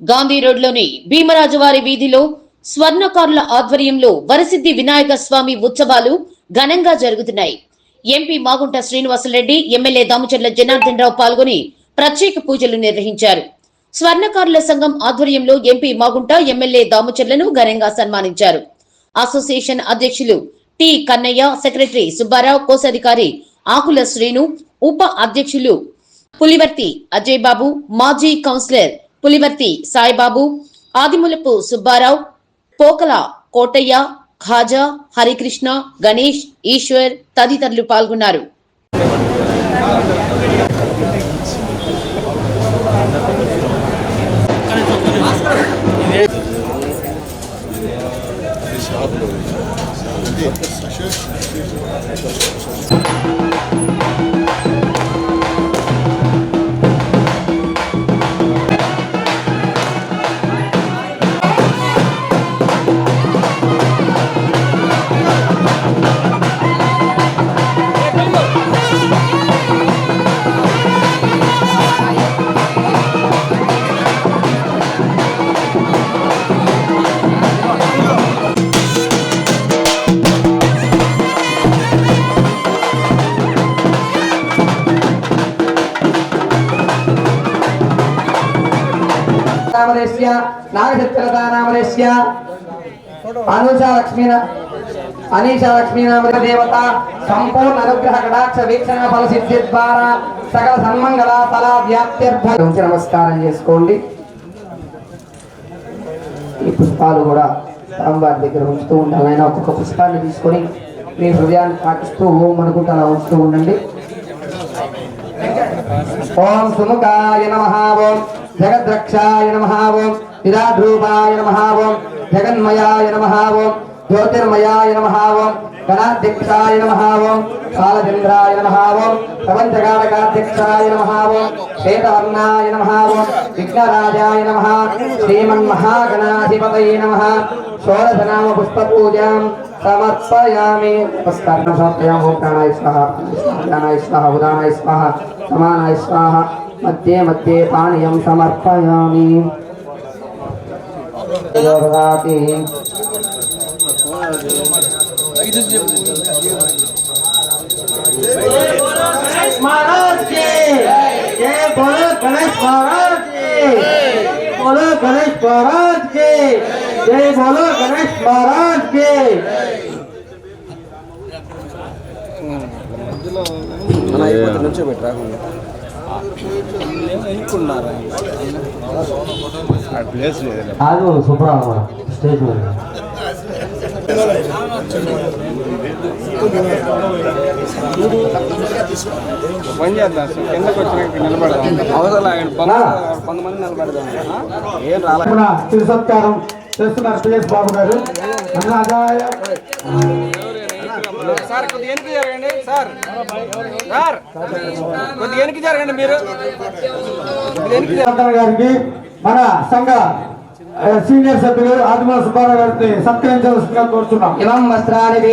గాంధీ రోడ్లోని భీమరాజువారి వీధిలో స్వర్ణకారుల ఆధ్వర్యంలో వరసిద్ధి వినాయక స్వామి ఉత్సవాలు ఘనంగా జరుగుతున్నాయి. ఎంపీ మాగుంట శ్రీనివాసరెడ్డి ఎమ్మెల్యే దామచర్ల జనార్దన్ రావు పాల్గొని ప్రత్యేక పూజలు నిర్వహించారు. స్వర్ణకారుల సంఘం ఆధ్వర్యంలో ఎంపీ మాగుంట ఎమ్మెల్యే దామచర్లను ఘనంగా సన్మానించారు. అసోసియేషన్ అధ్యక్షులు టి కన్నయ్య సెక్రటరీ సుబ్బారావు కోశాధికారి ఆకుల శ్రీను ఉప అధ్యక్షులు పులివర్తి అజయ్ బాబు మాజీ కౌన్సిలర్ పులివర్తి సాయిబాబు ఆదిములపు సుబ్బారావు పోకల కోటయ్య ఖాజా హరికృష్ణ గణేష్ ఈశ్వర్ తదితరులు పాల్గొన్నారు. నామదేశ్య నాగశత్రతా నామదేశ్య అనూషా లక్ష్మీ అనీషా లక్ష్మీ నామ దేవత సంపూర్ణ అనుగ్రహ కటాక్ష వీక్షణ ఫల సిద్ధి ద్వారా సకల సన్మంగళ ఫల వ్యాప్తి నమస్కారం చేసుకోండి. ఈ పుష్పాలు కూడా స్వామివారి దగ్గర ఉంచుతూ ఉండాలి. ఆయన ఒక్కొక్క పుష్పాన్ని తీసుకొని మీ హృదయాన్ని పాటిస్తూ ఓం అనుకుంటూ అలా ఉంచుతూ ఉండండి. ఓం సుముఖాయ నమ. ఓం జగద్రక్షాయ నమ ఓం విరాడ్రూపాయ నమ ఓం జగన్మయాయ నమ ఓం జ్యోతిర్మయాయ నమ ఓం గణాధ్యక్షాయ నమ ఓం కాలచంద్రాయ నమ ఓం ప్రపంచకారకాధ్యక్షాయ నమ ఓం శ్వేతవర్ణాయ నమ ఓం విఘ్నరాజాయ నమ శ్రీమన్మహాగణాధిపతయే నమ షోడశనామ పుష్పపూజాం సమర్పయామి నమస్కారం సమర్పయామి ఓం ప్రాణాయ స్వాహ ప్రాణాయ స్వాహ ఉదానాయ స్వాహ సమానాయ స్వాహ మధ్యే మధ్యే పానీయం సమర్పయామి దదాతి. महाराज की जय बोलो गणेश महाराज की बोलो गणेश महाराज की जय बोलो गणेश महाराज की ఆగు సుబ్రహ్మ స్టేజ్ మీద పని చేద్దాం సార్ కిందకు వచ్చినాక నిలబడదాం అవసరం ఆగండి కొంత- కొంతమంది నిలబడదాం ఆ? ఏం రాలే తరపున తిరు సత్కారం చేస్తున్నారు పిఎస్ బాబు గారు అన్నాదాయ సార్ కొద్దిగా వెనక్కి జరగండి. సార్. సార్. కొద్దిగా వెనక్కి జరగండి మీరు. గారికి మన సంఘ సీనియర్ సభ్యులు ఆదిమల సుబ్బారావు గారిని సత్కరించవలసిందిగా కోరుతున్నాం ఇమం వస్త్రాన్ని